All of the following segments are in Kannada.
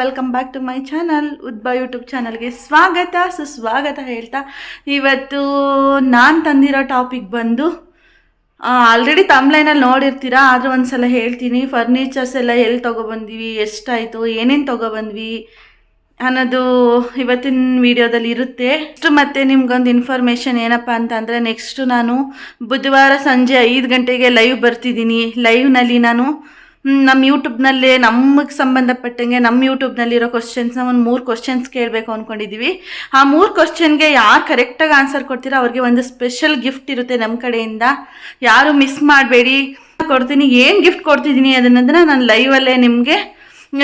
Welcome back to my channel ಉದ್ಬಾ YouTube ಚಾನಲ್ಗೆ ಸ್ವಾಗತ, ಸುಸ್ವಾಗತ ಹೇಳ್ತಾ. ಇವತ್ತು ನಾನು ತಂದಿರೋ ಟಾಪಿಕ್ ಬಂದು ಆಲ್ರೆಡಿ ತಮ್ಲೈನಲ್ಲಿ ನೋಡಿರ್ತೀರಾ, ಆದರೂ ಒಂದು ಸಲ ಹೇಳ್ತೀನಿ. ಫರ್ನಿಚರ್ಸ್ ಎಲ್ಲ ಎಲ್ಲಿ ತೊಗೊಬಂದ್ವಿ, ಎಷ್ಟಾಯಿತು, ಏನೇನು ತೊಗೊಬಂದ್ವಿ ಅನ್ನೋದು ಇವತ್ತಿನ ವಿಡಿಯೋದಲ್ಲಿ ಇರುತ್ತೆ. ಅಷ್ಟು ಮತ್ತೆ ನಿಮ್ಗೊಂದು ಇನ್ಫಾರ್ಮೇಷನ್ ಏನಪ್ಪ ಅಂತಂದರೆ ನೆಕ್ಸ್ಟು ನಾನು ಬುಧವಾರ ಸಂಜೆ ಐದು ಗಂಟೆಗೆ ಲೈವ್ ಬರ್ತಿದ್ದೀನಿ. ಲೈವ್ನಲ್ಲಿ ನಾನು ನಮ್ಮ ಯೂಟ್ಯೂಬ್ನಲ್ಲೇ ನಮಗೆ ಸಂಬಂಧಪಟ್ಟಂಗೆ ನಮ್ಮ ಯೂಟ್ಯೂಬ್ನಲ್ಲಿರೋ ಕ್ವಶನ್ಸ್ನ ಒಂದು ಮೂರು ಕ್ವಶನ್ಸ್ ಕೇಳಬೇಕು ಅಂದ್ಕೊಂಡಿದ್ದೀವಿ ಆ ಮೂರು ಕ್ವಶನ್ಗೆ ಯಾರು ಕರೆಕ್ಟಾಗಿ ಆನ್ಸರ್ ಕೊಡ್ತೀರೋ ಅವ್ರಿಗೆ ಒಂದು ಸ್ಪೆಷಲ್ ಗಿಫ್ಟ್ ಇರುತ್ತೆ ನಮ್ಮ ಕಡೆಯಿಂದ. ಯಾರು ಮಿಸ್ ಮಾಡಬೇಡಿ. ಕೊಡ್ತೀನಿ, ಏನು ಗಿಫ್ಟ್ ಕೊಡ್ತಿದ್ದೀನಿ ಅದನ್ನಂದ್ರೆ ನಾನು ಲೈವಲ್ಲೇ ನಿಮಗೆ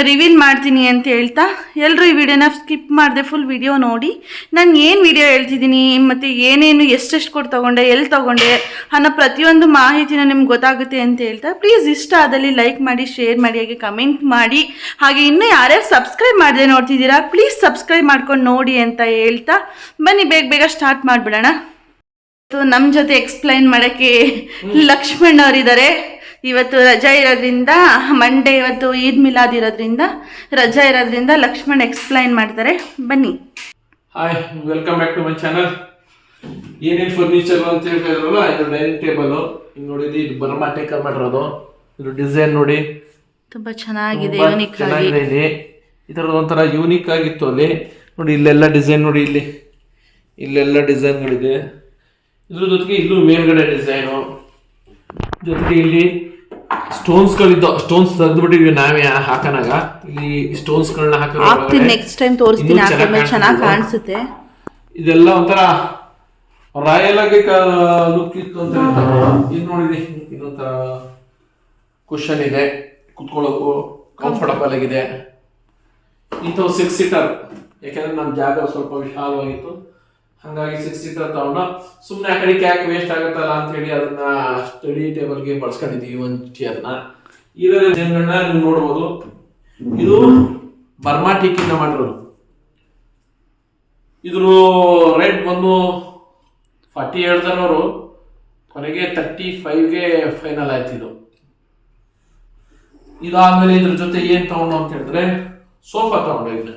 ರಿವೀಲ್ ಮಾಡ್ತೀನಿ ಅಂತ ಹೇಳ್ತಾ ಎಲ್ಲರೂ ಈ ವಿಡಿಯೋನ ಸ್ಕಿಪ್ ಮಾಡಿದೆ ಫುಲ್ ವಿಡಿಯೋ ನೋಡಿ. ನಾನು ಏನು ವಿಡಿಯೋ ಹೇಳ್ತಿದ್ದೀನಿ, ಮತ್ತು ಏನೇನು ಎಷ್ಟೆಷ್ಟು ಕೊಟ್ಟು ತೊಗೊಂಡೆ ಎಲ್ಲಿ ತೊಗೊಂಡೆ ಅನ್ನೋ ಪ್ರತಿಯೊಂದು ಮಾಹಿತಿನ ನಿಮ್ಗೆ ಗೊತ್ತಾಗುತ್ತೆ ಅಂತ ಹೇಳ್ತಾ. ಪ್ಲೀಸ್ ಇಷ್ಟ ಆದಲ್ಲಿ ಲೈಕ್ ಮಾಡಿ ಶೇರ್ ಮಾಡಿ, ಹಾಗೆ ಕಮೆಂಟ್ ಮಾಡಿ. ಹಾಗೆ ಇನ್ನೂ ಯಾರ್ಯಾರು ಸಬ್ಸ್ಕ್ರೈಬ್ ಮಾಡದೆ ನೋಡ್ತಿದ್ದೀರಾ ಪ್ಲೀಸ್ ಸಬ್ಸ್ಕ್ರೈಬ್ ಮಾಡ್ಕೊಂಡು ನೋಡಿ ಅಂತ ಹೇಳ್ತಾ. ಬನ್ನಿ, ಬೇಗ ಬೇಗ ಸ್ಟಾರ್ಟ್ ಮಾಡಿಬಿಡೋಣ. ನಮ್ಮ ಜೊತೆ ಎಕ್ಸ್ಪ್ಲೈನ್ ಮಾಡೋಕ್ಕೆ ಲಕ್ಷ್ಮಣ್ ಅವರಿದ್ದಾರೆ. ಇವತ್ತು ರಜಾ ಇರೋದ್ರಿಂದ ಮಂಡೇ ಇವತ್ತು ಈದ್ ಮಿಲಾದ್ ಇರೋದ್ರಿಂದ ರಜಾ ಇರೋದ್ರಿಂದ ಲಕ್ಷ್ಮಣ್ ಎಕ್ಸ್ಪ್ಲೈನ್ ಮಾಡ್ತಾರೆ. ಬನ್ನಿ. Hi welcome back to my channel ಏನೇನ್ ಫರ್ನಿಚರ್ ಅಂತ ಹೇಳ್ತಾ ಇದು ಡೈನಿಂಗ್ ಟೇಬಲ್ ನೋಡಿದ್ರೆ ಇದು ಬರ್ಮಾ ಟೇಕರ್ ಮಾಡಿರೋದು ಇದು ಡಿಸೈನ್ ನೋಡಿ. ತುಂಬ ಚೆನ್ನಾಗಿದೆ ಯೂನಿಕ್ ಆಗಿದೆ ಚೆನ್ನಾಗಿದೆ ಇಲ್ಲಿ. ಈ ಥರದ್ದು ಒಂಥರ ಯೂನಿಕ್ ಆಗಿತ್ತು ಅಲ್ಲಿ. ನೋಡಿ ಇಲ್ಲೆಲ್ಲ ಡಿಸೈನ್ ನೋಡಿ ಇಲ್ಲಿ. ಇಲ್ಲೆಲ್ಲ ಡಿಸೈನ್ಗಳಿದೆ ಇದ್ರ ಜೊತೆಗೆ ಇಲ್ಲೂ ಮೇಲ್ಗಡೆ ಡಿಸೈನು ಜೊತೆಗೆ ಇಲ್ಲಿ ಸ್ಟೋನ್ಸ್ಗಳಿದ್ದು ಸ್ಟೋನ್ಸ್ ತೆಗೆದ್ಬಿಟ್ಟಿದ್ವಿ ನಾವೇ ಹಾಕನಾಗ. ಇಲ್ಲಿ ಸ್ಟೋನ್ಸ್ಗಳನ್ನ ಹಾಕ್ತೀನಿ ಹಾಕಿರೋ ನೆಕ್ಸ್ಟ್ ಟೈಮ್ ತೋರಿಸ್ತೀನಿ ಇನ್ನೂ ಹಾಕಿದ್ಮೇಲೆ ಚೆನ್ನಾಗಿ ಕಾಣಿಸುತ್ತೆ. ಇದೆಲ್ಲ ಒಂಥರ ರಾಯಲ್ ಆಗಿ ಲುಕ್ ಇತ್ತು ಅಂತ ಇದು ನೋಡಿದಿ ಇದೊಂಥರ ಕುಶನ್ ಇದೆ. ಕುತ್ಕೊಳ್ಳೋಕು ಕಂಫರ್ಟಬಲ್ ಆಗಿದೆ. ಇಂಥವು ಸಿಕ್ಸ್ ಸೀಟರ್ ಯಾಕೆಂದ್ರೆ ನಮ್ಮ ಜಾಗ ಸ್ವಲ್ಪ ವಿಶಾಲವಾಗಿತ್ತು. ಹಂಗಾಗಿ ಸಿಕ್ಸ್ ಸೀಟರ್ ತಗೊಂಡು ಸುಮ್ಮನೆ ಆ ಕಡೆ ಯಾಕೆ ವೇಸ್ಟ್ ಆಗುತ್ತಲ್ಲ ಅಂತ ಹೇಳಿ ಅದನ್ನ ಸ್ಟಡಿ ಟೇಬಲ್ಗೆ ಬಳಸ್ಕೊಂಡಿದ್ದೀವಿ ಒಂದು ಚೇರ್ನ ಇದರ ಜನಗಳನ್ನ ನೀವು ನೋಡ್ಬೋದು. ಇದು ಬರ್ಮಾ ಟೀಕಿಂದ ಮಾಡಿರೋದು. ಇದ್ರ ರೇಟ್ ಬಂದು ಫಾರ್ಟಿ ಹೇಳ್ತಾರವರು ಕೊನೆಗೆ ತರ್ಟಿ ಫೈವ್ಗೆ ಫೈನಲ್ ಆಯ್ತು ಇದು. ಇದಾದ್ಮೇಲೆ ಇದ್ರ ಜೊತೆ ಏನ್ ತಗೊಂಡು ಅಂತ ಹೇಳಿದ್ರೆ ಸೋಫಾ ತಗೊಂಡು ಇದನ್ನ.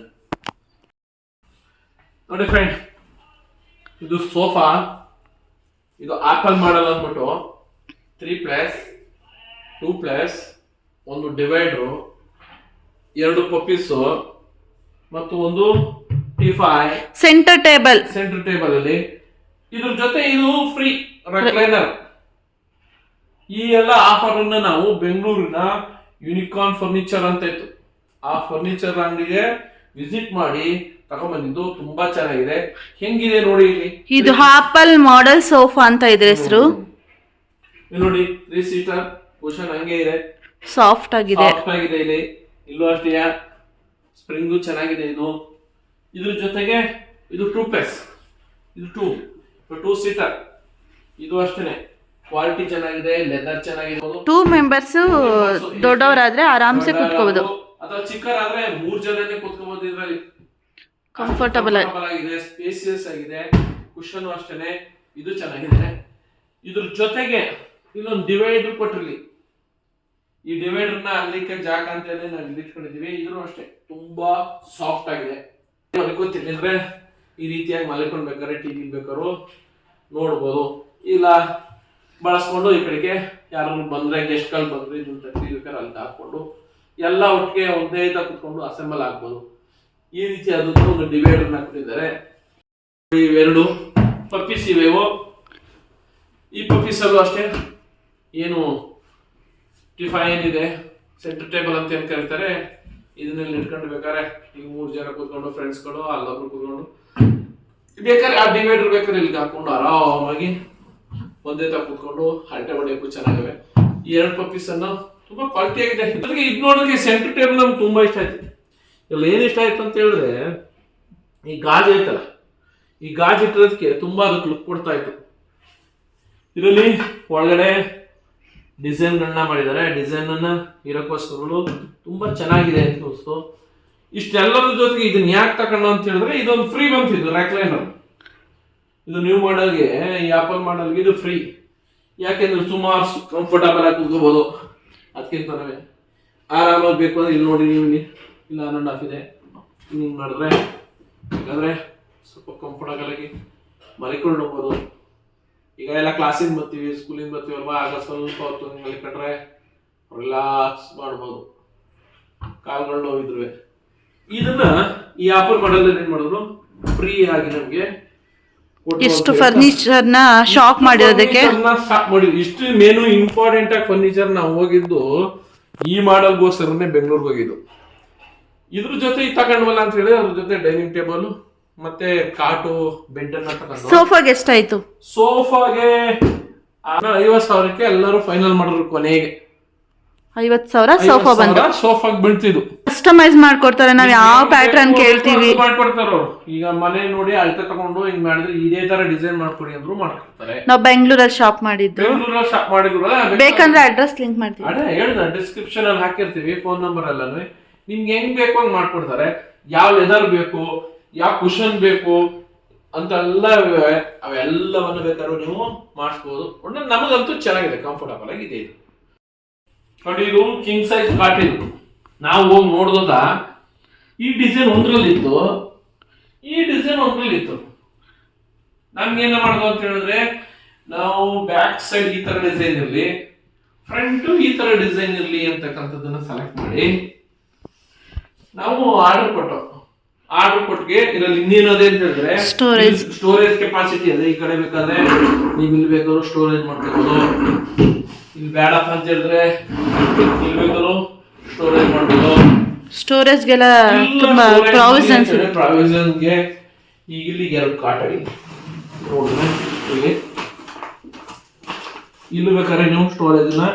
ನೋಡಿ ಫ್ರೆಂಡ್ ಇದು ಸೋಫಾ ಇದು ಆಪಲ್ ಮಾಡಲ್ ಅಂದ್ಬಿಟ್ಟು ತ್ರೀ ಪ್ಲಸ್ ಟೂ ಪ್ಲಸ್ ಒಂದು ಡಿವೈಡ್ರು ಎರಡು ಪಪ್ಪೀಸು ಮತ್ತು ಒಂದು ಟಿಫೈ ಸೆಂಟರ್ ಟೇಬಲ್ ಸೆಂಟರ್ ಟೇಬಲ್ ಅಲ್ಲಿ. ಇದ್ರ ಜೊತೆ ಇದು ಫ್ರೀ ರೆಕ್ಲೈನರ್ ಈ ಎಲ್ಲ ಆಫರ್ ಅನ್ನ ನಾವು ಬೆಂಗಳೂರಿನ ಯುನಿಕಾರ್ನ್ ಫರ್ನಿಚರ್ ಅಂತ ಇತ್ತು. ಆ ಫರ್ನಿಚರ್ ಅಂಗಡಿಗೆ ವಿಸಿಟ್ ಮಾಡಿ ತಗೊಂಡ್ಬಂದಿದ್ದು ತುಂಬಾ ಚೆನ್ನಾಗಿದೆ. ಹೆಂಗಿದೆ ನೋಡಿ ಇಲ್ಲಿ? ಇದು ಆಪಲ್ ಮಾಡೆಲ್ ಸೋಫಾ ಅಂತ ಇದ್ರ ಹೆಸರು. ಇಲ್ಲಿ ನೋಡಿ ತ್ರೀ ಸೀಟರ್ ಕುಶನ್ ಹಂಗೆ ಇದೆ. ಸಾಫ್ಟ್ ಆಗಿದೆ. ಸಾಫ್ಟ್ ಆಗಿದೆ ಇಲ್ಲಿ. ಇಲ್ಲೂ ಅಷ್ಟೇ ಸ್ಪ್ರಿಂಗು ಚೆನ್ನಾಗಿದೆ ಇದು. ಇದ್ರ ಜೊತೆಗೆ ಇದು ಟೂ ಪ್ಲಸ್ ಇದು ಟೂ ಟೂ ಸೀಟರ್ ಇದು ಅಷ್ಟೇನೆ. ಕ್ವಾಲಿಟಿ ಚೆನ್ನಾಗಿದೆ ಲೆದರ್ ಚೆನ್ನಾಗಿದೆ ಟೂ ಮೆಂಬರ್ಸು ದೊಡ್ಡವರಾದ್ರೆ ಆರಾಮ್ಸೆ ಕುತ್ಕೋಬಹುದು ಅಥವಾ ಚಿಕ್ಕರಾದ್ರೆ ಮೂರ್ ಜನನೇ ಕುತ್ಕೋಬಹುದು ಇದ್ರಲ್ಲಿ. ಆಗಿ. ಆಗಿದೆ ಸ್ಪೇಸಿಯಸ್ ಆಗಿದೆ ಕುಶನ್ ಅಷ್ಟೇ ಇದು ಚೆನ್ನಾಗಿದೆ. ಇದ್ರ ಜೊತೆಗೆ ಇಲ್ಲೊಂದು ಡಿವೈಡರ್ ಕೊಟ್ಟಿರಲಿ. ಈ ಡಿವೈಡರ್ನ ಅಲ್ಲಿಕ್ಕೆ ಜಾಗ ಅಂತ ಹೇಳಿ ನಾವು ಇಲ್ಲಿ ಇಟ್ಕೊಂಡಿದೀವಿ ಇದ್ರು ಅಷ್ಟೇ, ತುಂಬಾ ಸಾಫ್ಟ್ ಆಗಿದೆ. ಗೊತ್ತಿಲ್ಲಂದ್ರೆ ಈ ರೀತಿಯಾಗಿ ಮಲ್ಕೊಂಡ್ಬೇಕಾದ್ರೆ ಟಿವಿ ಬೇಕಾದ್ರು ನೋಡ್ಬೋದು. ಇಲ್ಲ, ಬಳಸ್ಕೊಂಡು ಈ ಕಡೆಗೆ ಯಾರು ಬಂದ್ರೆ ಗೆಸ್ಟ್ಗಳು ಬಂದ್ರೆ ಇದನ್ನ ತಟ್ಟಿ ಬೇಕಾದ್ರೆ ಅಲ್ಲಿ ಹಾಕೊಂಡು ಎಲ್ಲ ಒಟ್ಟಿಗೆ ಒಂದೇ ಕುತ್ಕೊಂಡು ಅಸೆಂಬಲ್ ಆಗ್ಬೋದು. ಈ ರೀತಿಯಾದಂಥ ಒಂದು ಡಿವೈಡರ್ನ ಕೊಟ್ಟಿದ್ದಾರೆ. ಇವೆರಡು ಪಪ್ಪೀಸ್ ಇವೆವು? ಈ ಪಪ್ಪೀಸಲ್ಲೂ ಅಷ್ಟೇ ಏನು ಟಿಫೈನ್ ಏನಿದೆ ಸೆಂಟರ್ ಟೇಬಲ್ ಅಂತ ಏನ್ ಕರೀತಾರೆ? ಇದನ್ನೆಲ್ಲ ಇಟ್ಕೊಂಡು ಬೇಕಾದ್ರೆ ಈಗ ಮೂರು ಜನ ಕೂತ್ಕೊಂಡು ಫ್ರೆಂಡ್ಸ್ಗಳು ಅಲ್ಲೊಬ್ರು ಕೂತ್ಕೊಂಡು. ಬೇಕಾದ್ರೆ ಆ ಡಿವೈಡರ್ ಬೇಕಾದ್ರೆ ಇಲ್ಲಿಗೆ ಹಾಕೊಂಡು ಆರಾಮಾಗಿ ಒಂದೇ ತಾ ಕೂತ್ಕೊಂಡು ಹರಟೆ ಹೊಡೆಯಕ್ಕೂ ಚೆನ್ನಾಗಿವೆ. ಈ ಎರಡು ಪಪ್ಪೀಸನ್ನು ತುಂಬ ತುಂಬಾ ಕ್ವಾಲಿಟಿ ಆಗಿದೆ. ನನಗೆ ಇದು ನೋಡೋಕೆ ಸೆಂಟರ್ ಟೇಬಲ್ ನಮ್ಗೆ ತುಂಬಾ ಇಷ್ಟ ಆಯ್ತು. ಇಲ್ಲಿ ಏನು ಇಷ್ಟ ಆಯ್ತು ಅಂತ ಹೇಳಿದ್ರೆ, ಈ ಗಾಜು ಐತಲ್ಲ, ಈ ಗಾಜು ಇಟ್ಟಿರೋದಕ್ಕೆ ತುಂಬ ಅದಕ್ಕೆ ಲುಕ್ ಕೊಡ್ತಾ ಇತ್ತು. ಇದರಲ್ಲಿ ಒಳಗಡೆ ಡಿಸೈನ್ಗಳನ್ನ ಮಾಡಿದ್ದಾರೆ. ಡಿಸೈನನ್ನು ಇರೋಕ್ಕೋಸ್ಕರಗಳು ತುಂಬಾ ಚೆನ್ನಾಗಿದೆ ಅಂತ ಅನಿಸ್ತು. ಇಷ್ಟೆಲ್ಲರ ಜೊತೆಗೆ ಇದನ್ನ ಯಾಕೆ ತಗೊಂಡು ಅಂತ ಹೇಳಿದ್ರೆ, ಇದೊಂದು ಫ್ರೀ ಬಂತಿದ್ದು ರ್ಯಾಕ್ಲೈನರ್ ಇದು ನ್ಯೂ ಮಾಡಲ್ಗೆ ಈ ಆಪಲ್ ಮಾಡಲ್ಗೆ ಇದು ಫ್ರೀ ಯಾಕೆಂದ್ರೆ ಸುಮಾರು ಕಂಫರ್ಟಬಲ್ ಆಗಿ ಕೂತ್ಕೋಬೋದು. ಅದಕ್ಕಿಂತ ಆರಾಮಾಗಿ ಬೇಕು ಅಂದ್ರೆ ಇಲ್ಲಿ ನೋಡಿ ನೀವು ಇಲ್ಲಿ ಇಲ್ಲ ಆನ್ ಅಂಡ್ ಆಫ್ ಇದೆ. ಹಿಂಗೆ ಮಾಡಿದ್ರೆ ಹಾಗಾದರೆ ಸ್ವಲ್ಪ ಕಂಫರ್ಟಬಲ್ ಆಗಿ ಮಲಿಕೊಂಡು ಹೋಗ್ಬೋದು. ಈಗ ಎಲ್ಲ ಕ್ಲಾಸಿಂದ ಬರ್ತೀವಿ ಸ್ಕೂಲಿಂದ ಬರ್ತೀವಲ್ವಾ ಆಗ ಸ್ವಲ್ಪ ಹೊತ್ತು ಹಿಂಗೆ ಮಲಿಕೊಂಡ್ರೆ ರಿಲ್ಯಾಕ್ಸ್ ಮಾಡ್ಬೋದು. ಕಾಲ್ಗಳು ನೋವಿದ್ರು ಇದನ್ನ ಈ ಆಪರ್ ಮಾಡಲ್ ಏನ್ ಮಾಡಿದ್ರು? ಫ್ರೀ ಆಗಿ ನಮ್ಗೆ ಎಷ್ಟು ಫರ್ನಿಚರ್ನ ಶಾಪ್ ಮಾಡಿರೋದಕ್ಕೆ? ಮಾಡಿ ಇಷ್ಟು ಮೇನು ಇಂಪಾರ್ಟೆಂಟ್ ಆಗಿ ಫರ್ನಿಚರ್ ನಾವು ಹೋಗಿದ್ದು ಈ ಮಾಡಲ್ಗೋಸ್ಕರನೇ ಬೆಂಗಳೂರಿಗೆ ಹೋಗಿದ್ದು. ಇದ್ರ ಜೊತೆ ತಗೊಂಡ್ವಲ್ಲ ಅಂತ ಹೇಳಿ ಅದ್ರ ಜೊತೆ ಡೈನಿಂಗ್ ಟೇಬಲ್ ಮತ್ತೆ ಕಾಟು ಬೆಡ್ ಅನ್ನ ತಗೊಂಡು ಸೋಫಾಗೆ ಎಷ್ಟಾಯ್ತು? ಸೋಫಾಗೆ ಐವತ್ ಸಾವಿರಕ್ಕೆ ಎಲ್ಲರೂ ಫೈನಲ್ ಮಾಡಿದ್ರು ಕೊನೆಗೆ. ಐವತ್ ಸಾವಿರ ಸೋಫಾ ಬಂದ ಸೋಫಾಗ್ ಬೀಳ್ತಿದ್ದು ಕಸ್ಟಮೈಸ್ ಮಾಡ್ಕೊಡ್ತಾರೆ ನಾವ್ ಯಾವ ಪ್ಯಾಟರ್ನ್ ಕೇಳ್ತೀವಿ? ಮಾಡ್ಕೊಡ್ತಾರ ಈಗ ಮನೆ ನೋಡಿ ಅಳತೆ ತಗೊಂಡು ಹಿಂಗ್ ಮಾಡಿದ್ರೆ ಇದೇ ತರ ಡಿಸೈನ್ ಮಾಡ್ಕೊಡಿ ಅಂದ್ರು ಮಾಡ್ಕೊಡ್ತಾರೆ. ನಾವ್ ಬೆಂಗಳೂರಲ್ಲಿ ಶಾಪ್ ಮಾಡಿದ್ದು. ಬೆಂಗಳೂರಲ್ಲಿ ಶಾಪ್ ಮಾಡಿದ್ರು ಬೇಕಂದ್ರೆ ಅಡ್ರೆಸ್ ಲಿಂಕ್ ಮಾಡ್ತೀವಿ. ಅದೇ ಹೇಳ್ದ ಡಿಸ್ಕ್ರಿಪ್ಷನ್ ಅಲ್ಲಿ ಹಾಕಿರ್ತೀವಿ ಫೋನ್ ನಂಬರ್ ಎಲ್ಲಾನು ನಿಮ್ಗೆ ಹೆಂಗ್ ಬೇಕು ಹಂಗ್ ಮಾಡ್ಕೊಡ್ತಾರೆ. ಯಾವ ಲೆದರ್ ಬೇಕು, ಯಾವ ಕುಶನ್ ಬೇಕು ಅಂತೆಲ್ಲ ಎಲ್ಲ ಅವೆಲ್ಲವನ್ನು ಬೇಕಾದ್ರೂ ನೀವು ಮಾಡಿಸ್ಬೋದು. ಒಳ್ಳೆ ನಮಗಂತೂ ಚೆನ್ನಾಗಿದೆ ಕಂಫರ್ಟಬಲ್ ಆಗಿದೆ ಇದು ನೋಡಿ, ಇದು ಕಿಂಗ್ ಸೈಜ್ ಕಾಟ್ ಇದು ನಾವು ಹೋಗಿ ನೋಡಿದಾಗ ಈ ಡಿಸೈನ್ ಒಂದ್ರಲ್ಲಿತ್ತು. ಈ ಡಿಸೈನ್ ಒಂದ್ರಲ್ಲಿತ್ತು. ನಮ್ಗೆ ಏನ ಮಾಡೋದು ಅಂತ ಹೇಳಿದ್ರೆ, ನಾವು ಬ್ಯಾಕ್ ಸೈಡ್ ಈ ತರ ಡಿಸೈನ್ ಇರಲಿ ಫ್ರಂಟ್ ಈ ತರ ಡಿಸೈನ್ ಇರಲಿ ಅಂತಕ್ಕಂಥದ್ದನ್ನ ಸೆಲೆಕ್ಟ್ ಮಾಡಿ. ನಾವು ಆರ್ಡರ್ ಕೊಟ್ಟು ಆರ್ಡರ್ ಕೊಟ್ಟಿಗೆ ಇದರಲ್ಲಿ ಇನ್ನೇನದೆ ಅಂತ ಹೇಳಿದ್ರೆ ಸ್ಟೋರೇಜ್ ಸ್ಟೋರೇಜ್ ಕೆಪಾಸಿಟಿ ಅದೇ ಈ ಕಡೆ ಬೇಕಾದ್ರೆ ನೀವು ಇಲ್ಲಿ ಬೇಕಾದ್ರೂ ಸ್ಟೋರೇಜ್ ಮಾಡ್ಕೋಬಹುದು ಇಲ್ಲಿ ಬೇಡಪ್ಪ ಅಂತ ಹೇಳಿದ್ರೆ ಇಲ್ಲಿ ಬೇಕಾದ್ರೂ ಸ್ಟೋರೇಜ್ ಮಾಡ್ಬೋದು. ಸ್ಟೋರೇಜ್ಗೆಲ್ಲ ತುಂಬಾ ಪ್ರಾವಿಷನ್ಸ್ ಇದೆ ಪ್ರಾವಿಷನ್ಗೆ ಈಗ ಇಲ್ಲಿ ಎರಡು ಕಾಟಡಿ ನೋಡಿದ್ರೆ ಇಲ್ಲಿ ಇಲ್ಲಿ ಬೇಕಾದ್ರೆ ನೀವು ಸ್ಟೋರೇಜ್ನ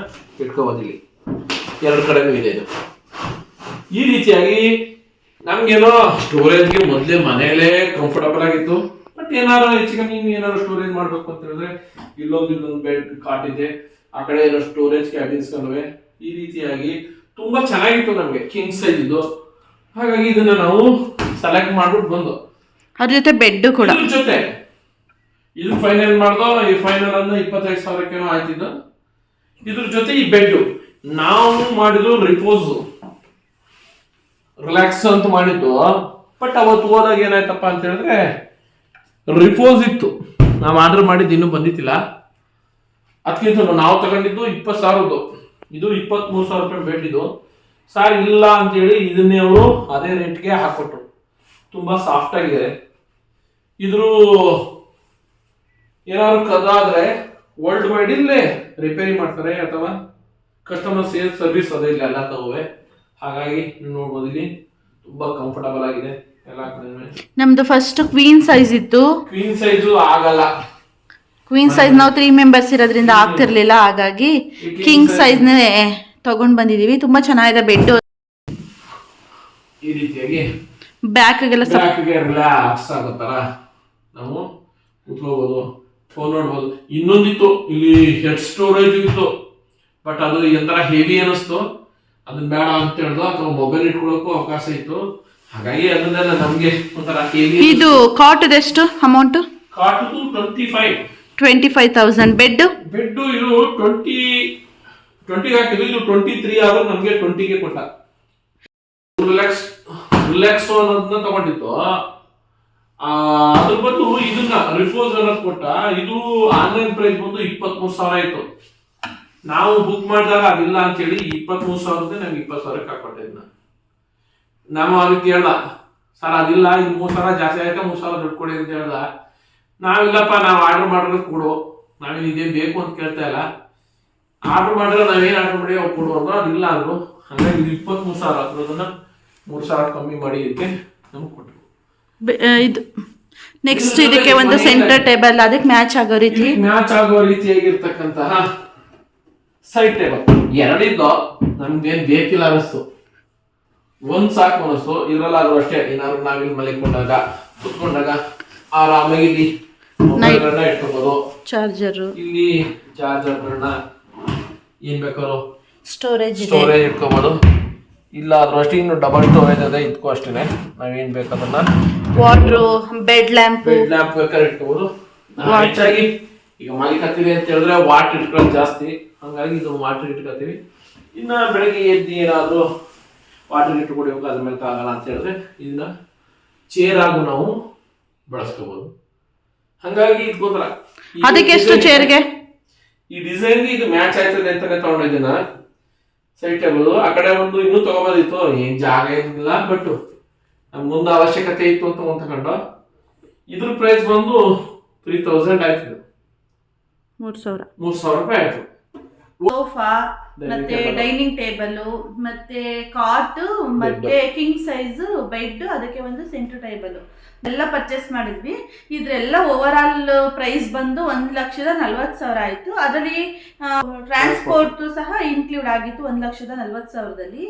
ಇಟ್ಕೋಬಹುದು ಇಲ್ಲಿ. ಎರಡು ಕಡೆನೂ ಇದೆ ಇದು. ಈ ರೀತಿಯಾಗಿ ನಮ್ಗೇನೋ ಸ್ಟೋರೇಜ್ಗೆ ಮೊದಲೇ ಮನೆಯಲ್ಲೇ ಕಂಫರ್ಟಬಲ್ ಆಗಿತ್ತು. ಬಟ್ ಏನಾರು ಹೆಚ್ಚು ಕಮ್ಮಿ ನೀವು ಏನಾದ್ರು ಸ್ಟೋರೇಜ್ ಮಾಡ್ಬೇಕು ಅಂತ ಹೇಳಿದ್ರೆ ಇಲ್ಲೊಂದು ಇಲ್ಲೊಂದು ಬೆಡ್ ಕಾಟ್ ಇದೆ. ಆ ಕಡೆ ಏನೋ ಸ್ಟೋರೇಜ್ ಕ್ಯಾಬಿನ್ಸ್ ಗಳಿವೆ ಈ ರೀತಿಯಾಗಿ ತುಂಬಾ ಚೆನ್ನಾಗಿತ್ತು ನಮ್ಗೆ ಕಿಂಗ್ ಸೈಜ್ ಇದು. ಹಾಗಾಗಿ ಇದನ್ನ ನಾವು ಸೆಲೆಕ್ಟ್ ಮಾಡ್ಬಿಟ್ಟು ಬಂದು. ಅದ್ರ ಜೊತೆ ಬೆಡ್ ಕೂಡ. ಇದ್ರ ಜೊತೆ. ಇದು ಫೈನಲ್ ಮಾಡ್ದೋ ಈ ಫೈನಲ್ ಅನ್ನ ಇಪ್ಪತ್ತೈದು ಸಾವಿರಕ್ಕೇನೋ ಆಯ್ತಿದ್ದು. ಇದ್ರ ಜೊತೆ ಈ ಬೆಡ್ ನಾವು ಮಾಡಿದ್ರು ರಿಪೋಸ್ ರಿಲ್ಯಾಕ್ಸ್ ಅಂತ ಮಾಡಿದ್ದು. ಬಟ್ ಅವತ್ತು ಹೋದಾಗ ಏನಾಯ್ತಪ್ಪ ಅಂತ ಹೇಳಿದ್ರೆ ರಿಪೋಸ್ ಇತ್ತು. ನಾವು ಆರ್ಡರ್ ಮಾಡಿದ್ದು ಇನ್ನೂ ಬಂದಿತ್ತಿಲ್ಲ. ಅದಕ್ಕಿಂತ ನಾವು ತಗೊಂಡಿದ್ದು ಇಪ್ಪತ್ತು ಸಾವಿರದ್ದು. ಇದು ಇಪ್ಪತ್ಮೂರು ಸಾವಿರ ರೂಪಾಯಿ ಬೇಡಿದ್ದು ಸಾರ್ ಇಲ್ಲ ಅಂತೇಳಿ ಇದನ್ನೇ ಅವರು ಅದೇ ರೇಟ್ಗೆ ಹಾಕೊಟ್ರು. ತುಂಬಾ ಸಾಫ್ಟ್ ಆಗಿದೆ. ಇದ್ರ ಏನಾದ್ರು ಕದಾದ್ರೆ ವರ್ಲ್ಡ್ ವೈಡ್ ಇಲ್ಲೇ ರಿಪೇರಿ ಮಾಡ್ತಾರೆ ಅಥವಾ ಕಸ್ಟಮರ್ ಸೇಲ್ ಸರ್ವಿಸ್ ಅದೇ ಇಲ್ಲ, ಎಲ್ಲ ತಗೋವೆ. ಹಾಗಾಗಿ ನೀವು ನೋಡ್ಬೋದು ಇಲ್ಲಿ ತುಂಬಾ ಕಂಫರ್ಟಬಲ್ ಆಗಿದೆ ಎಲ್ಲ ಕಡೆ ನಮ್ದು ಫಸ್ಟ್ ಕ್ವೀನ್ ಸೈಜ್ ಇತ್ತು. ಕ್ವೀನ್ ಸೈಜ್ ಆಗಲ್ಲ. ಕ್ವೀನ್ ಸೈಜ್ ನಾವು ತ್ರೀ ಮೆಂಬರ್ಸ್ ಇರೋದ್ರಿಂದ ಆಗ್ತಿರ್ಲಿಲ್ಲ ಹಾಗಾಗಿ ಕಿಂಗ್ ಸೈಜ್ನೇ ತಗೊಂಡ್ ಬಂದಿದೀವಿ. ತುಂಬಾ ಚೆನ್ನಾಗಿದೆ ಬೆಡ್ ಈ ರೀತಿಯಾಗಿ ಬ್ಯಾಕ್ಗೆಲ್ಲ ಬ್ಯಾಕ್ಗೆ ರಿಲ್ಯಾಕ್ಸ್ ಆಗೋ ನಾವು ಕುತ್ಕೋಬಹುದು ಫೋನ್ ನೋಡ್ಬೋದು. ಇನ್ನೊಂದಿತ್ತು ಇಲ್ಲಿ ಹೆಡ್ ಸ್ಟೋರೇಜ್ ಇತ್ತು. ಬಟ್ ಅದು ಒಂಥರ ಹೆವಿ ಅನಿಸ್ತು ಅದನ್ನ ಬೇಡ ಅಂತ ಹೇಳಿದ್ರು ಅಥವಾ ಮೊಬೈಲ್ ಇಟ್ಕೊಳ್ಳೋಕ್ಕೂ ಅವಕಾಶ ಇತ್ತು. ಹಾಗಾಗಿ ಅದನ್ನೆಲ್ಲ ನಮ್ಗೆ ಒಂಥರ ಇದು ಕಾಟದ ಎಷ್ಟು amount cot twenty five twenty five thousand bed bed ಇದು ಟ್ವೆಂಟಿ ಟ್ವೆಂಟಿಗೆ ಹಾಕಿದ್ರು ಇದು ಟ್ವೆಂಟಿ ತ್ರೀ ಆದ್ರೂ ನಮ್ಗೆ ಟ್ವೆಂಟಿಗೆ ಕೊಟ್ಟ. ರಿಲ್ಯಾಕ್ಸ್ ರಿಲ್ಯಾಕ್ಸ್ ಅನ್ನೋದನ್ನ ತಗೊಂಡಿತ್ತು. ಅದ್ರ ಬದಲು ಇದನ್ನ ರಿಫೋಸ್ ಅನ್ನೋದು ಕೊಟ್ಟ. ಇದು ಆನ್ಲೈನ್ ಪ್ರೈಸ್ ಬಂದು ಇಪ್ಪತ್ಮೂರು ಸಾವಿರ ಆಯ್ತು ನಾವು ಬುಕ್ ಮಾಡಿದಾಗ ಅದಿಲ್ಲ ಅಂತೇಳಿ ಇಪ್ಪತ್ಮೂರು ಸಾವಿರದ ನಮ್ಗೆ ಇಪ್ಪತ್ತು ಸಾವಿರಕ್ಕೆ ಹಾಕೊಟ್ಟಿದ್ನ ನಾವು ಅದಕ್ಕೆ ಹೇಳ್ದ ಸರ್ ಅದಿಲ್ಲ ಇದು ಮೂರು ಸಾವಿರ ಜಾಸ್ತಿ ಆಯ್ತಾ ಮೂರು ಸಾವಿರ ದುಡ್ಡು ಕೊಡಿ ಅಂತ ಹೇಳ್ದ. ನಾವಿಲ್ಲಪ್ಪ ನಾವು ಆರ್ಡರ್ ಮಾಡಿರೋದು ಕೊಡು. ನಾವೇನು ಇದೇನು ಬೇಕು ಅಂತ ಕೇಳ್ತಾ ಇಲ್ಲ. ಆರ್ಡರ್ ಮಾಡಿದ್ರೆ ನಾವೇನು ಆರ್ಡರ್ ಮಾಡಿ ಅವ್ರು ಕೊಡು ಅಂದ್ರೆ. ಅದಿಲ್ಲ ಅಂದರು. ಹಂಗಾಗಿ ಇದು ಇಪ್ಪತ್ಮೂರು ಸಾವಿರ ಅದನ್ನ ಮೂರು ಸಾವಿರ ಕಮ್ಮಿ ಮಾಡಿ ಇದಕ್ಕೆ ನಮ್ಗೆ ಕೊಟ್ಟರು ಇದು ನೆಕ್ಸ್ಟ್ ಇದಕ್ಕೆ ಒಂದು ಸೆಂಟರ್ ಟೇಬಲ್ ಅದಕ್ಕೆ ಮ್ಯಾಚ್ ಆಗೋ ರೀತಿ. ಮ್ಯಾಚ್ ಆಗೋ ರೀತಿಯಾಗಿರ್ತಕ್ಕಂತಹ ಸೈಡ್ ಟೇಬಲ್ ಎರಡಿದ್ದು ನಮ್ಗೇನ್ ಬೇಕಿಲ್ಲ ಅನಿಸ್ತು ಒಂದ್ ಸಾಕು ಅನಿಸ್ತು ಇದ್ರಲ್ಲಾದ್ರೂ ಅಷ್ಟೇ ಏನಾದ್ರು ನಾವಿಲ್ಲಿ ಮಲಿಕೊಂಡಾಗ ಕುತ್ಕೊಂಡಾಗ ಆರಾಮಾಗಿ ಇಲ್ಲಿ ಮೊಬೈಲ್ಗಳನ್ನ ಇಟ್ಕೋಬಹುದು ಚಾರ್ಜರ್ ಇಲ್ಲಿ ಚಾರ್ಜರ್ಗಳನ್ನ ಏನ್ ಬೇಕಾದ್ರು ಸ್ಟೋರೇಜ್ ಸ್ಟೋರೇಜ್ ಇಟ್ಕೋಬಹುದು ಇಲ್ಲ ಅದ್ರ ಅಷ್ಟೇ ಇನ್ನು ಡಬಲ್ ಸ್ಟೋರೇಜ್ ಅದೇ ಇದಕ್ಕೂ ಅಷ್ಟೇನೆ. ನಾವೇನ್ ಬೇಕದನ್ನ ವಾಟ್ರು ಬೆಡ್ ಲ್ಯಾಂಪ್ ಬೆಡ್ ಲ್ಯಾಂಪ್ ಬೇಕಾದ್ರೆ ಇಟ್ಕೋಬಹುದು ಹೆಚ್ಚಾಗಿ ಈಗ ಮಲಿಕತ್ತೀವಿ ಅಂತ ಹೇಳಿದ್ರೆ ವಾಟರ್ ಇಟ್ಕೊಳ್ಳೋದು ಜಾಸ್ತಿ. ಹಂಗಾಗಿ ಇದು ವಾಟರ್ ಇಟ್ಕೋತೀವಿ ಇನ್ನು ಬೆಳಗ್ಗೆ ಎದ್ದು ಏನಾದರೂ ವಾಟರ್ ಇಟ್ಟು ಕುಡಿಯೋಕೆ ಅದ್ರ ಮೇಲೆ ಆಗಲ್ಲ ಅಂತ ಹೇಳಿದ್ರೆ ಇದನ್ನ ಚೇರ್ ಆಗು ನಾವು ಬಳಸ್ಕೋಬಹುದು ಹಂಗಾಗಿ ಇದು ಗೊತ್ತಲ್ಲ. ಅದಕ್ಕೆ ಎಷ್ಟು ಚೇರ್ಗೆ ಈ ಡಿಸೈನ್ಗೆ ಇದು ಮ್ಯಾಚ್ ಆಯ್ತದೆ ಅಂತಾನೆ ತಗೊಂಡಿದ್ದೀನ ಸೈಡ್ ಟೇಬಲ್ ಆ ಕಡೆ ಒಂದು ಇನ್ನೂ ತಗೋಬೋದಿತ್ತು. ಏನ್ ಜಾಗ ಏನಿಲ್ಲ ಬಟ್ ನಮ್ಗೆ ಮುಂದೆ ಅವಶ್ಯಕತೆ ಇತ್ತು ಅಂತ ಒಂದು ತಗೊಂಡು. ಇದ್ರ ಪ್ರೈಸ್ ಬಂದು ತ್ರೀ ತೌಸಂಡ್ ಆಯ್ತು ಮೂರು ಸಾವಿರ. ಮೂರು ಸಾವಿರ ರೂಪಾಯಿ ಆಯ್ತು. ಸೋಫಾ ಮತ್ತೆ ಡೈನಿಂಗ್ ಟೇಬಲ್ ಮತ್ತೆ ಕಾಟ್ ಮತ್ತೆ ಕಿಂಗ್ ಸೈಜ್ ಬೆಡ್ ಅದಕ್ಕೆ ಒಂದು ಸೆಂಟರ್ ಟೇಬಲ್. ಎಲ್ಲ ಪರ್ಚೇಸ್ ಮಾಡಿದ್ವಿ. ಇದ್ರೆಲ್ಲ ಓವರ್ ಆಲ್ ಪ್ರೈಸ್ ಬಂದು ಒಂದ್ ಲಕ್ಷದ ನಲ್ವತ್ತು ಸಾವಿರ ಆಯ್ತು. ಅದರಲ್ಲಿ ಟ್ರಾನ್ಸ್ಪೋರ್ಟ್ ಸಹ ಇನ್ಕ್ಲೂಡ್ ಆಗಿತ್ತು ಒಂದ್ ಲಕ್ಷದ ನಲ್ವತ್ತು ಸಾವಿರದಲ್ಲಿ.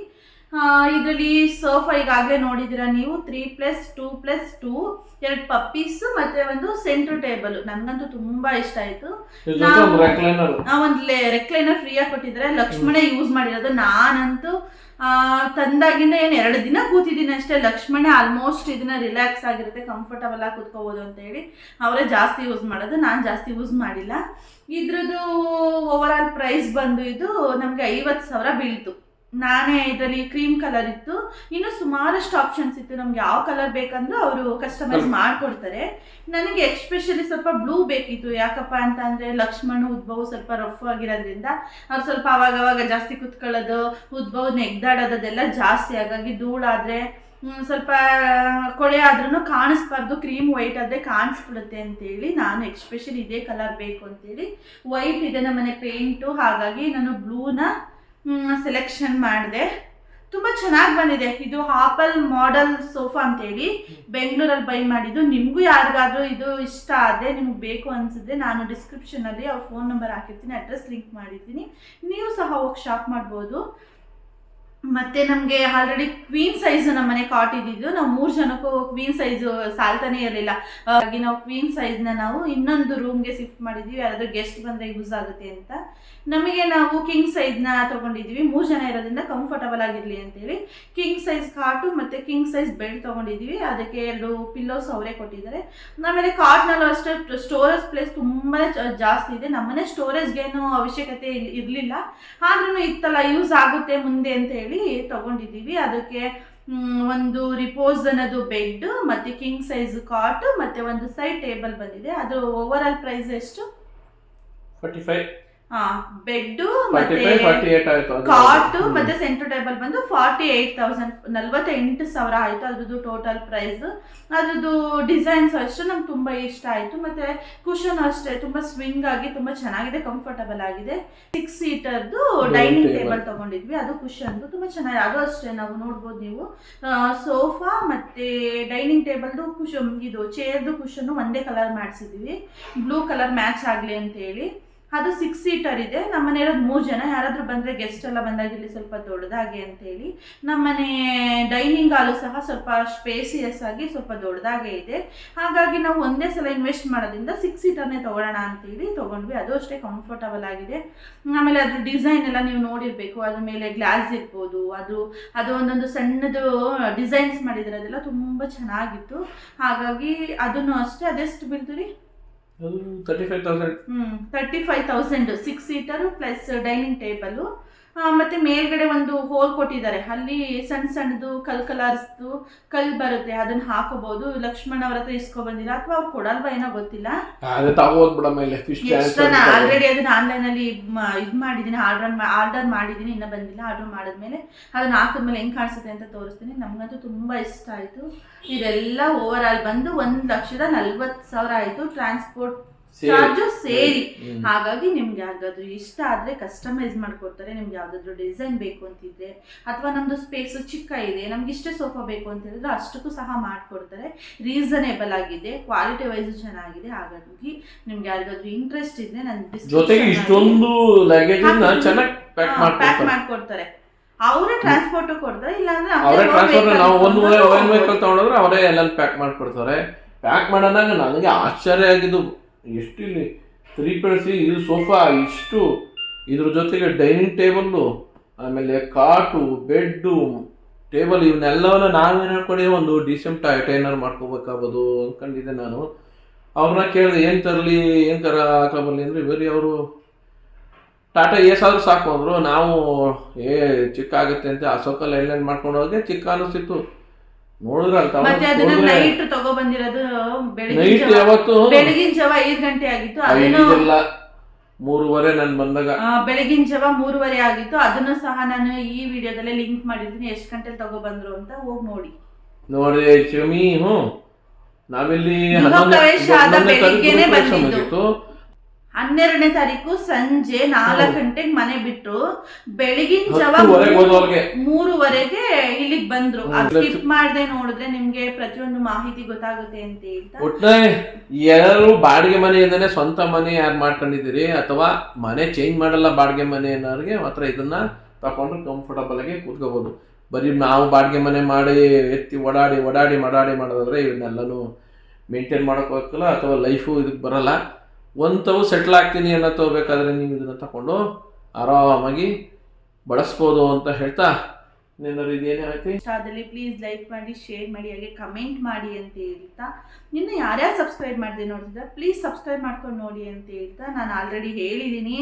ಇದರಲ್ಲಿ ಸೋಫಾ ಈಗಾಗಲೇ ನೋಡಿದಿರ ನೀವು? Three plus two plus two ಎರಡು ಪಪ್ಪೀಸ್ ಮತ್ತೆ ಒಂದು ಸೆಂಟರ್ ಟೇಬಲ್ ನನಗಂತೂ ತುಂಬಾ ಇಷ್ಟ ಆಯ್ತು. ನಾವೊಂದು ರೆಕ್ಲೈನರ್ ಒಂದು ಆಗಿ ಕೊಟ್ಟಿದ್ರೆ ಒಂದು ರೆಕ್ಲೈನರ್ ಫ್ರೀಯಾಗಿ ಲಕ್ಷ್ಮಣ ಯೂಸ್ ಮಾಡಿರೋದು. ನಾನಂತೂ ಆ, ತಂದಾಗಿಂದ ಏನು ಎರಡು ದಿನ ಕೂತಿದ್ದೀನಿ ಅಷ್ಟೇ. ಲಕ್ಷ್ಮಣ ಆಲ್ಮೋಸ್ಟ್ ಇದನ್ನ ರಿಲ್ಯಾಕ್ಸ್ ಆಗಿರುತ್ತೆ ಕಂಫರ್ಟಬಲ್ ಆಗಿ ಕೂತ್ಕೋಬೋದು ಅಂತ ಹೇಳಿ ಅವರೇ ಜಾಸ್ತಿ ಯೂಸ್ ಮಾಡೋದು. ನಾನು ಜಾಸ್ತಿ ಯೂಸ್ ಮಾಡಿಲ್ಲ. ಇದ್ರದ್ದು ಓವರ್ ಆಲ್ ಪ್ರೈಸ್ ಬಂದು ಇದು ನಮಗೆ ಐವತ್ತು ಸಾವಿರ ಬೀಳ್ತು. ನಾನೇ ಇದರಲ್ಲಿ ಕ್ರೀಮ್ ಕಲರ್ ಇತ್ತು. ಇನ್ನು ಸುಮಾರಷ್ಟು ಆಪ್ಷನ್ಸ್ ಇತ್ತು. ನಮ್ಗೆ ಯಾವ ಕಲರ್ ಬೇಕಂದ್ರೂ ಅವರು ಕಸ್ಟಮೈಸ್ ಮಾಡ್ಕೊಡ್ತಾರೆ. ನನಗೆ ಎಕ್ಸ್ಪೆಷಲಿ ಸ್ವಲ್ಪ ಬ್ಲೂ ಬೇಕಿತ್ತು. ಯಾಕಪ್ಪ ಅಂತ ಅಂದ್ರೆ ಲಕ್ಷ್ಮಣ್ ಉದ್ಭವ್ ಸ್ವಲ್ಪ ರಫ್ ಆಗಿರೋದ್ರಿಂದ ಅವ್ರು ಸ್ವಲ್ಪ ಅವಾಗ ಅವಾಗ ಜಾಸ್ತಿ ಕುತ್ಕೊಳ್ಳೋದು ಉದ್ಭವ್ ನೆಗ್ದಾಡೋದೆಲ್ಲ ಜಾಸ್ತಿ. ಹಾಗಾಗಿ ಧೂಳಾದ್ರೆ ಸ್ವಲ್ಪ ಕೊಳೆ ಆದ್ರೂ ಕಾಣಿಸ್ಬಾರ್ದು. ಕ್ರೀಮ್ ವೈಟ್ ಆದರೆ ಕಾಣಿಸ್ಬಿಡುತ್ತೆ ಅಂತೇಳಿ ನಾನು ಎಕ್ಸ್ಪೆಷಲಿ ಇದೇ ಕಲರ್ ಬೇಕು ಅಂತೇಳಿ. ವೈಟ್ ಇದೆ ನಮ್ಮನೆ ಪೇಂಟು ಹಾಗಾಗಿ ನಾನು ಬ್ಲೂನ ಸೆಲೆಕ್ಷನ್ ಮಾಡಿದೆ. ತುಂಬ ಚೆನ್ನಾಗಿ ಬಂದಿದೆ. ಇದು ಆಪಲ್ ಮಾಡೆಲ್ ಸೋಫಾ ಅಂತೇಳಿ. ಬೆಂಗಳೂರಲ್ಲಿ ಬೈ ಮಾಡಿದ್ದು. ನಿಮಗೂ ಯಾರಿಗಾದರೂ ಇದು ಇಷ್ಟ ಆದರೆ, ನಿಮ್ಗೆ ಬೇಕು ಅನಿಸಿದ್ರೆ ನಾನು ಡಿಸ್ಕ್ರಿಪ್ಷನಲ್ಲಿ ಅವ್ರ ಫೋನ್ ನಂಬರ್ ಹಾಕಿರ್ತೀನಿ ಅಡ್ರೆಸ್ ಲಿಂಕ್ ಮಾಡಿರ್ತೀನಿ. ನೀವು ಸಹ ಹೋಗಿ ಶಾಪ್ ಮಾಡ್ಬೋದು. ಮತ್ತೆ ನಮಗೆ ಆಲ್ರೆಡಿ ಕ್ವೀನ್ ಸೈಜ್ ನಮ್ಮ ಮನೆ ಕಾಟ್ ಇದ್ದಿದ್ದು ನಾವು ಮೂರು ಜನಕ್ಕೂ ಕ್ವೀನ್ ಸೈಜ್ ಸಾಲ್ತಾನೆ ಇರಲಿಲ್ಲ. ಹಾಗಾಗಿ ನಾವು ಕ್ವೀನ್ ಸೈಜ್ನ ನಾವು ಇನ್ನೊಂದು ರೂಮ್ಗೆ ಶಿಫ್ಟ್ ಮಾಡಿದ್ವಿ. ಯಾರಾದರೂ ಗೆಸ್ಟ್ ಬಂದರೆ ಯೂಸ್ ಆಗುತ್ತೆ ಅಂತ. ನಮಗೆ ನಾವು ಕಿಂಗ್ ಸೈಜ್ನ ತೊಗೊಂಡಿದ್ವಿ. ಮೂರು ಜನ ಇರೋದ್ರಿಂದ ಕಂಫರ್ಟಬಲ್ ಆಗಿರಲಿ ಅಂತೇಳಿ. ಕಿಂಗ್ ಸೈಜ್ ಕಾಟು ಮತ್ತು ಕಿಂಗ್ ಸೈಜ್ ಬೆಡ್ ತೊಗೊಂಡಿದ್ವಿ. ಅದಕ್ಕೆ ಎರಡು ಪಿಲ್ಲೋಸ್ ಅವರೇ ಕೊಟ್ಟಿದ್ದಾರೆ. ಆಮೇಲೆ ಕಾಟ್ನಲ್ಲೂ ಅಷ್ಟೇ ಸ್ಟೋರೇಜ್ ಪ್ಲೇಸ್ ತುಂಬಾ ಜಾಸ್ತಿ ಇದೆ. ನಮ್ಮನೆ ಸ್ಟೋರೇಜ್ಗೇನು ಅವಶ್ಯಕತೆ ಇರಲಿಲ್ಲ. ಆದ್ರೂ ಇತ್ತಲ್ಲ ಯೂಸ್ ಆಗುತ್ತೆ ಮುಂದೆ ಅಂತ ಹೇಳಿ. ತಗೊಂಡಿದ್ದೀವಿ. ಅದಕ್ಕೆ ಒಂದು ರಿಪೋಸ್ ಅನ್ನೋದು ಬೆಡ್ ಮತ್ತೆ ಕಿಂಗ್ ಸೈಜ್ ಕಾಟ್ ಮತ್ತೆ ಒಂದು ಸೈಡ್ ಟೇಬಲ್ ಬಂದಿದೆ. ಅದು ಓವರ್ ಆಲ್ ಪ್ರೈಸ್ ಎಷ್ಟು? 45, ಹಾ ಬೆಡ್ 45, ಮತ್ತೆ 48 ಆಯ್ತು. ಅದು. ಕಾಟ್ ಮತ್ತೆ ಸೆಂಟರ್ ಟೇಬಲ್ ಬಂದು ಫಾರ್ಟಿ ಏಟ್ ತೌಸಂಡ್ ನಲ್ವತ್ತೆಂಟು ಸಾವಿರ ಆಯ್ತು ಅದ್ರದ್ದು ಟೋಟಲ್ ಪ್ರೈಸ್ ಅದ್ರದ್ದು ಡಿಸೈನ್ಸ್ ಅಷ್ಟೇ ನಮ್ಗೆ ತುಂಬಾ ಇಷ್ಟ ಆಯ್ತು. ಮತ್ತೆ ಕುಶನ್ ಅಷ್ಟೇ ತುಂಬಾ ಸ್ವಿಂಗ್ ಆಗಿ ತುಂಬಾ ಚೆನ್ನಾಗಿದೆ ಕಂಫರ್ಟಬಲ್ ಆಗಿದೆ. ಸಿಕ್ಸ್ ಸೀಟರ್ದು ಡೈನಿಂಗ್ ಟೇಬಲ್ ತಗೊಂಡಿದ್ವಿ. ಅದು ಕುಶನ್ದು ತುಂಬಾ ಚೆನ್ನಾಗಿದೆ ಅದು ಅಷ್ಟೇ ನಾವು ನೋಡ್ಬೋದು ನೀವು. ಸೋಫಾ ಮತ್ತೆ ಡೈನಿಂಗ್ ಟೇಬಲ್ದು ಕುಶನ್ ಇದು ಚೇರ್ದು ಕುಶನ್ ಒಂದೇ ಕಲರ್ ಮಾಡಿಸಿದ್ವಿ. ಬ್ಲೂ ಕಲರ್ ಮ್ಯಾಚ್ ಆಗಲಿ ಅಂತ ಹೇಳಿ ಅದು ಸಿಕ್ಸ್ ಸೀಟರ್ ಇದೆ. ನಮ್ಮ ಇರೋದು ಮೂರು ಜನ. ಯಾರಾದರೂ ಬಂದರೆ ಗೆಸ್ಟ್ ಎಲ್ಲ ಬಂದಾಗ ಇಲ್ಲಿ ಸ್ವಲ್ಪ ದೊಡ್ಡದಾಗಿ ಅಂತೇಳಿ ನಮ್ಮನೆ ಡೈನಿಂಗ್ ಹಾಲು ಸಹ ಸ್ವಲ್ಪ ಸ್ಪೇಸಿಯಸ್ ಆಗಿ ಸ್ವಲ್ಪ ದೊಡ್ಡದಾಗೆ ಇದೆ. ಹಾಗಾಗಿ ನಾವು ಒಂದೇ ಸಲ ಇನ್ವೆಸ್ಟ್ ಮಾಡೋದ್ರಿಂದ ಸಿಕ್ಸ್ ಸೀಟರ್ನೇ ತೊಗೊಳ್ಳೋಣ ಅಂತೇಳಿ ತೊಗೊಂಡ್ವಿ. ಅದು ಅಷ್ಟೇ ಕಂಫರ್ಟಬಲ್ ಆಗಿದೆ. ಆಮೇಲೆ ಅದ್ರ ಡಿಸೈನ್ ಎಲ್ಲ ನೀವು ನೋಡಿರಬೇಕು. ಅದ್ರ ಮೇಲೆ ಗ್ಲಾಸ್ ಇರ್ಬೋದು. ಅದು ಅದು ಒಂದೊಂದು ಸಣ್ಣದು ಡಿಸೈನ್ಸ್ ಮಾಡಿದ್ದಾರೆ ಅದೆಲ್ಲ ತುಂಬ ಚೆನ್ನಾಗಿತ್ತು. ಹಾಗಾಗಿ ಅದನ್ನು ಅಷ್ಟೇ ಅದೆಷ್ಟು ಬೀಳ್ತು thirty five thousand. Six seater plus dining table. ಮತ್ತೆ ಮೇಲ್ಗಡೆ ಒಂದು ಹೋಲ್ ಕೊಟ್ಟಿದ್ದಾರೆ. ಅಲ್ಲಿ ಸಣ್ಣ ಸಣ್ಣದು ಕಲ್ ಕಲರ್ಸ್ದು ಕಲ್ ಬರುತ್ತೆ. ಅದನ್ನ ಹಾಕೋಬಹುದು ಲಕ್ಷ್ಮಣ್ ಅವ್ರ ಹತ್ರ ಇಸ್ಕೊ ಬಂದಿಲ್ಲ ಅಥವಾ ಅವ್ರು ಕೊಡಲ್ವಾ ಏನೋ ಗೊತ್ತಿಲ್ಲ. ಆಲ್ರೆಡಿ ಅದನ್ನ ಆನ್ಲೈನ್ ಅಲ್ಲಿ ಇದ್ ಮಾಡಿದೀನಿ ಆರ್ಡರ್ ಆರ್ಡರ್ ಮಾಡಿದೀನಿ ಇನ್ನ ಬಂದಿಲ್ಲ ಆರ್ಡರ್ ಮಾಡಿದ್ಮೇಲೆ ಅದನ್ನ ಹಾಕಿದ್ಮೇಲೆ ಹೆಂಗ್ ಕಾಣಿಸುತ್ತೆ ಅಂತ ತೋರಿಸ್ತೀನಿ. ನಮ್ಗಂತೂ ತುಂಬಾ ಇಷ್ಟ ಆಯ್ತು. ಇದೆಲ್ಲ ಓವರ್ ಆಲ್ ಬಂದು ಒಂದ್ ಲಕ್ಷದ ನಲ್ವತ್ತು ಸಾವಿರ ಆಯ್ತು. ಟ್ರಾನ್ಸ್ಪೋರ್ಟ್ ಚಾರ್ಜು ಸೇರಿ. ಹಾಗಾಗಿ ನಿಮ್ಗೆ ಯಾವ್ದಾದ್ರು ಇಷ್ಟ ಆದ್ರೆ ಕಸ್ಟಮೈಸ್ ಮಾಡ್ಕೊಡ್ತಾರೆ. ನಿಮ್ಗೆ ಯಾವ್ದಾದ್ರು ಡಿಸೈನ್ ಬೇಕು ಅಂತಿದ್ರೆ ಅಥವಾ ನಮ್ದು ಸ್ಪೇಸ್ ಚಿಕ್ಕ ಇದೆ ನಮ್ಗೆ ಇಷ್ಟೇ ಸೋಫಾ ಬೇಕು ಅಂತ ಹೇಳಿದ್ರೆ ಅಷ್ಟಕ್ಕೂ ಸಹ ಮಾಡ್ಕೊಡ್ತಾರೆ. ರೀಸನೇಬಲ್ ಆಗಿದೆ ಕ್ವಾಲಿಟಿ ವೈಸ್ ಚೆನ್ನಾಗಿದೆ. ಹಾಗಾಗಿ ನಿಮ್ಗೆ ಯಾರಿಗಾದ್ರು ಇಂಟ್ರೆಸ್ಟ್ ಇದ್ರೆ ನನ್ನ ಜೊತೆಗೆ ಇಷ್ಟೊಂದು ಲಗೇಜ್ ಚೆನ್ನಾಗಿ ಪ್ಯಾಕ್ ಮಾಡ್ಕೊಡ್ತಾರೆ. ಅವರೇ ಟ್ರಾನ್ಸ್ಪೋರ್ಟ್ ಕೊಡ್ತಾರೆ ಇಲ್ಲಾಂದ್ರೆ ಅವರೇ ಟ್ರಾನ್ಸ್ಪೋರ್ಟ್ ನಾವು ಒಂದು ವೆಹಿಕಲ್ ತಗೊಂಡ್ರೆ ಅವರೇ ಎಲ್ಲ ಪ್ಯಾಕ್ ಮಾಡ್ಕೊಡ್ತಾರೆ. ಪ್ಯಾಕ್ ಮಾಡೋದಾಗ ನನಗೆ ಆಶ್ಚರ್ಯ ಆಗಿದ್ದು. ಎಷ್ಟಿಲ್ಲಿ ತ್ರೀ ಪೇಸಿ ಇದು ಸೋಫಾ, ಇಷ್ಟು. ಇದ್ರ ಜೊತೆಗೆ ಡೈನಿಂಗ್ ಟೇಬಲ್ಲು, ಆಮೇಲೆ ಕಾಟು, ಬೆಡ್ಡು, ಟೇಬಲ್ ಇವನ್ನೆಲ್ಲವನ್ನ ನಾವೇನು ಕೊಡಿ ಒಂದು ಡಿಸೆಂಟ್ ಟೈನರ್ ಮಾಡ್ಕೋಬೇಕಾಗ್ಬೋದು ಅಂದ್ಕೊಂಡಿದ್ದೆ ನಾನು. ಅವ್ರನ್ನ ಕೇಳಿದೆ, ಏನು ತರಲಿ, ಏನು ತರ ತಗೊಂಬರ್ಲಿ ಅಂದರೆ, ಬರೀ ಅವರು ಟಾಟಾ ಏಸ್ ಆದರೂ ಸಾಕು ಅಂದರು. ನಾವು, ಏ ಚಿಕ್ಕ ಆಗುತ್ತೆ ಅಂತ ಅಶೋಕ ಲೈನ್ ಮಾಡ್ಕೊಂಡು ಹೋಗಿ ಚಿಕ್ಕ ಅನ್ನಿಸ್ತಿತ್ತು ನೋಡಿದ್ರಲ್ಲ ಮತ್ತೆ ಅದನ್ನ ನೈಟ್ ತಗೋ ಬಂದಿರೋದು ಬೆಳಗಿನ ನೈಟ್ ಯಾವತ್ತು? ಬೆಳಗಿನ ಜಾವ ಐದು ಗಂಟೆ ಆಗಿತ್ತು. ಅದನ್ನು ಐದಿಲ್ಲ ಮೂರುವರೆ ನಾನು ಬಂದಾಗ. ಆ, ಬೆಳಗಿನ ಜಾವ ಮೂರುವರೆ ಆಗಿತ್ತು. ಅದನ್ನು ಸಹ ನಾನು ಈ ವಿಡಿಯೋದಲ್ಲೇ ಲಿಂಕ್ ಮಾಡಿದ್ದೀನಿ. ಎಷ್ಟು ಗಂಟೆಲಿ ತಗೋ ಬಂದ್ರು ಅಂತ ಹೋಗಿ ನೋಡಿ. ನೋಡಿ ಶಮಿ ಹ್ಞೂ ನಾವಿಲ್ಲಿ ಗೃಹ ಹನ್ನೊಂದನೇ ಪ್ರವೇಶ ಆದ ಹನ್ನೊಂದನೇ ತಾರೀಕು ಬೆಳಿಗ್ಗೆನೆ ಗೃಹ ಪ್ರವೇಶ ಬಂದಿದ್ದು. ಮುಗೀತು. ಹನ್ನೆರಡನೇ ತಾರೀಕು ಸಂಜೆ ನಾಲ್ಕು ಗಂಟೆಗೆ ಮನೆ ಬಿಟ್ಟು ಬೆಳಗಿನ ಜಾವ ಮೂರುವರೆಗೆ ಇಲ್ಲಿಗೆ ಬಂದ್ರು. ಸ್ಕಿಪ್ ಮಾಡದೆ ನೋಡಿದ್ರೆ ನಿಮ್ಗೆ ಪ್ರತಿಯೊಂದು ಮಾಹಿತಿ ಗೊತ್ತಾಗುತ್ತೆ ಅಂತ ಹೇಳ್ತಾ. ಯಾರು ಬಾಡಿಗೆ ಮನೆಯಿಂದನೇ ಸ್ವಂತ ಮನೆ ಯಾರು ಮಾಡ್ಕೊಂಡಿದ್ದೀರಿ? ಅಥವಾ ಮನೆ ಚೇಂಜ್ ಮಾಡಲ್ಲ ಬಾಡಿಗೆ ಮನೆ ಅನ್ನೋರಿಗೆ ಮಾತ್ರ ಇದನ್ನ ತಗೊಂಡು ಕಂಫರ್ಟಬಲ್ ಆಗಿ ಕೂತ್ಕೋಬಹುದು ಬರೀ ನಾವು ಬಾಡಿಗೆ ಮನೆ ಮಾಡಿ ಎತ್ತಿ ಓಡಾಡಿ ಓಡಾಡಿ ಮಾಡಾಡಿ ಮಾಡೋದಾದ್ರೆ ಇವನ್ನೆಲ್ಲನೂ ಮೇಂಟೈನ್ ಮಾಡೋಕೆ ಹೋಗಲ್ಲ ಅಥವಾ ಲೈಫು ಇದಕ್ಕೆ ಬರಲ್ಲ. ಒಂಥವು ಸೆಟ್ಲ್ ಆಗ್ತೀನಿ ಅನ್ನೋ ತಗೋಬೇಕಾದ್ರೆ ನೀವು ಇದನ್ನು ತಗೊಂಡು ಆರಾಮಾಗಿ ಬಳಸ್ಬೋದು ಅಂತ ಹೇಳ್ತಾ ನಿನ್ನರು ಇದೇನೇ ಆಯ್ತು ಇಷ್ಟಾದಲ್ಲಿ ಪ್ಲೀಸ್ ಲೈಕ್ ಮಾಡಿ ಶೇರ್ ಮಾಡಿ, ಹಾಗೆ ಕಮೆಂಟ್ ಮಾಡಿ ಅಂತ ಹೇಳ್ತಾ. ನಿನ್ನ ಯಾರ್ಯಾರು ಸಬ್ಸ್ಕ್ರೈಬ್ ಮಾಡಿದೆ ನೋಡಿದ್ರೆ ಪ್ಲೀಸ್ ಸಬ್ಸ್ಕ್ರೈಬ್ ಮಾಡ್ಕೊಂಡು ನೋಡಿ ಅಂತ ಹೇಳ್ತಾ. ನಾನು ಆಲ್ರೆಡಿ ಹೇಳಿದ್ದೀನಿ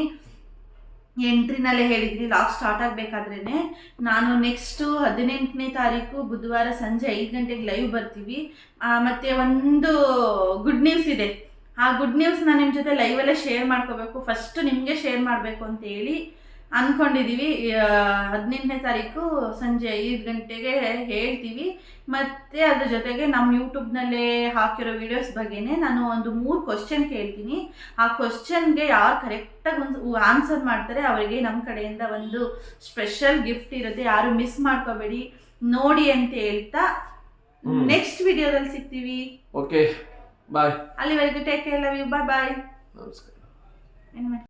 ಎಂಟ್ರಿನಲ್ಲೇ ಹೇಳಿದ್ವಿ ಲಾಸ್ಟ್ ಸ್ಟಾರ್ಟ್ ಆಗಬೇಕಾದ್ರೇ ನಾನು ನೆಕ್ಸ್ಟು ಹದಿನೆಂಟನೇ ತಾರೀಕು ಬುಧವಾರ ಸಂಜೆ ಐದು ಗಂಟೆಗೆ ಲೈವ್ ಬರ್ತೀವಿ. ಮತ್ತೆ ಒಂದು ಗುಡ್ ನ್ಯೂಸ್ ಇದೆ. ಆ ಗುಡ್ ನ್ಯೂಸ್ನ ನಿಮ್ಮ ಜೊತೆ ಲೈವಲ್ಲೇ ಶೇರ್ ಮಾಡ್ಕೋಬೇಕು. ಫಸ್ಟ್ ನಿಮಗೆ ಶೇರ್ ಮಾಡಬೇಕು ಅಂತ ಹೇಳಿ ಅಂದ್ಕೊಂಡಿದ್ದೀವಿ ಹದಿನೆಂಟನೇ ತಾರೀಕು ಸಂಜೆ ಐದು ಗಂಟೆಗೆ ಹೇಳ್ತೀವಿ. ಮತ್ತು ಅದ್ರ ಜೊತೆಗೆ ನಮ್ಮ ಯೂಟ್ಯೂಬ್ನಲ್ಲೇ ಹಾಕಿರೋ ವಿಡಿಯೋಸ್ ಬಗ್ಗೆನೇ ನಾನು ಒಂದು ಮೂರು ಕ್ವಶನ್ ಕೇಳ್ತೀನಿ. ಆ ಕ್ವಶನ್ಗೆ ಯಾರು ಕರೆಕ್ಟಾಗಿ ಒಂದು ಆನ್ಸರ್ ಮಾಡ್ತಾರೆ ಅವರಿಗೆ ನಮ್ಮ ಕಡೆಯಿಂದ ಒಂದು ಸ್ಪೆಷಲ್ ಗಿಫ್ಟ್ ಇರುತ್ತೆ. ಯಾರು ಮಿಸ್ ಮಾಡ್ಕೋಬೇಡಿ. ನೋಡಿ ಅಂತ ಹೇಳ್ತಾ ನೆಕ್ಸ್ಟ್ ವಿಡಿಯೋದಲ್ಲಿ ಸಿಗ್ತೀವಿ. ಓಕೆ ಬಾಯ್ ಅಲ್ಲಿವರೆಗೂ take care love you bye bye ನಮಸ್ಕಾರ